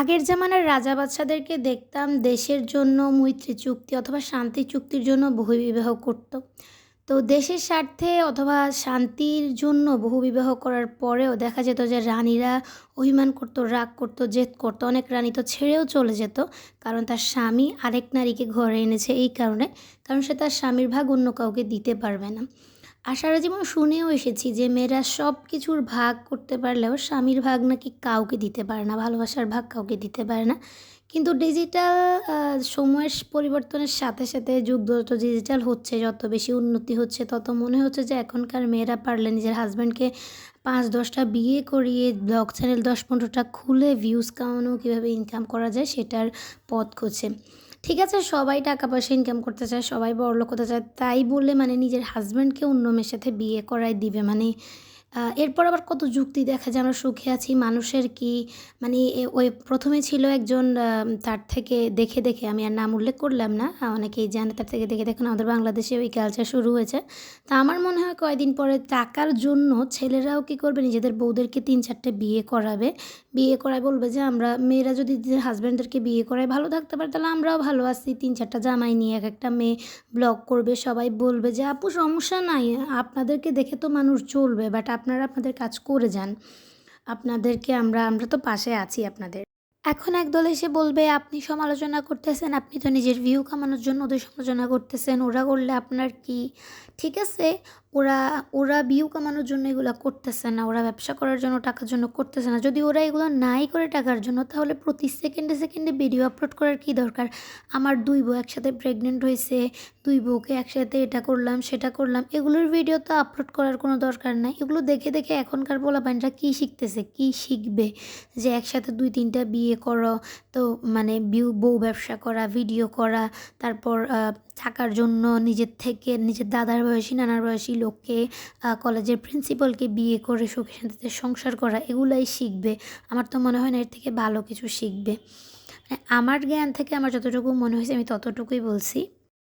আগের জামানার রাজা বাদশাদেরকে দেখতাম দেশের জন্য মৈত্রী চুক্তি অথবা শান্তি চুক্তির জন্য বহুবিবাহ করত। তো দেশের স্বার্থে অথবা শান্তির জন্য বহুবিবাহ করার পরেও দেখা যেত যে রানীরা অভিমান করতো, রাগ করতো, জেদ করতো, অনেক রানী তো ছেড়েও চলে যেত। কারণ তার স্বামী আরেক নারীকে ঘরে এনেছে এই কারণে, কারণ সে তার স্বামীর ভাগ অন্য কাউকে দিতে পারবে না। আর সারা জীবন শুনেও এসেছি যে মেয়েরা সব কিছুর ভাগ করতে পারলেও স্বামীর ভাগ নাকি কাউকে দিতে পারে না, ভালোবাসার ভাগ কাউকে দিতে পারে না। কিন্তু ডিজিটাল সময়ের পরিবর্তনের সাথে সাথে যুগ যত ডিজিটাল হচ্ছে, যত বেশি উন্নতি হচ্ছে, তত মনে হচ্ছে যে এখনকার মেয়েরা পারলে নিজের হাজব্যান্ডকে পাঁচ, দশটা বিয়ে করিয়ে ব্লগ চ্যানেল দশ, পনেরোটা খুলে ভিউজ কামানো, কীভাবে ইনকাম করা যায় সেটার পথ খুঁজছে। ঠিক আছে, সবাই টাকা পয়সা ইনকাম করতে চায়, সবাই বড়লোক হতে চায়, তাই বলে মানে নিজের হাজব্যান্ডকে অন্য মেয়ের সাথে বিয়ে করাই দিবে মানে এরপর আবার কত যুক্তি দেখা যায়, আমরা সুখে আছি, মানুষের কি মানে ওই প্রথমে ছিল একজন তার থেকে দেখে দেখে, আমি আর নাম উল্লেখ করলাম না, অনেকেই জানে, তার থেকে দেখে দেখুন আমাদের বাংলাদেশে ওই কালচার শুরু হয়েছে। তা আমার মনে হয় কয়েকদিন পরে টাকার জন্য ছেলেরাও কী করবে, নিজেদের বউদেরকে তিন চারটে বিয়ে করাবে, বিয়ে করায় বলবে যে, আমরা মেয়েরা যদি হাজব্যান্ডদেরকে বিয়ে করায় ভালো থাকতে পারে, তাহলে আমরাও ভালো আছি। তিন চারটা জামাই নিয়ে এক একটা মেয়ে ব্লগ করবে, সবাই বলবে যে, আপু, সমস্যা নাই, আপনাদেরকে দেখে তো মানুষ চলবে বাট আপনারা আপনাদের কাজ করে যান। আপনাদেরকে আমরা আমরা তো পাশে আছি আপনাদের। এখন একদল এসে বলবে, আপনি সমালোচনা করতেছেন, আপনি তো নিজের ভিউ কামানোর জন্য ওদের সমালোচনা করতেছেন, ওরা করলে আপনার কি? ঠিক আছে, ওরা ওরা ভিউ কামানোর জন্য এগুলো করতেছে না, ওরা ব্যবসা করার জন্য, টাকার জন্য করতেছে না। যদি ওরা এগুলো নাই করে টাকার জন্য, তাহলে প্রতি সেকেন্ডে সেকেন্ডে ভিডিও আপলোড করার কী দরকার? আমার দুই বউ একসাথে প্রেগনেন্ট হয়েছে, দুই বউকে একসাথে এটা করলাম, সেটা করলাম, এগুলোর ভিডিও তো আপলোড করার কোনো দরকার নাই। এগুলো দেখে দেখে এখনকার পোলাপাইনরা কী শিখতেছে, কী শিখবে? যে একসাথে দুই তিনটা বিয়ে করো, তো মানে বউ ব্যবসা করা ভিডিও করা, তারপর থাকার জন্য নিজের থেকে, নিজের দাদার বয়সী, নানার বয়সী লোককে কলেজের প্রিন্সিপালকে বিয়ে করে সুখে শান্তিতে সংসার করা, এগুলাই শিখবে। আমার তো মনে হয় না এর থেকে ভালো কিছু শিখবে। মানে আমার জ্ঞান থেকে আমার যতটুকু মনে হয়েছে আমি ততটুকুই বলছি।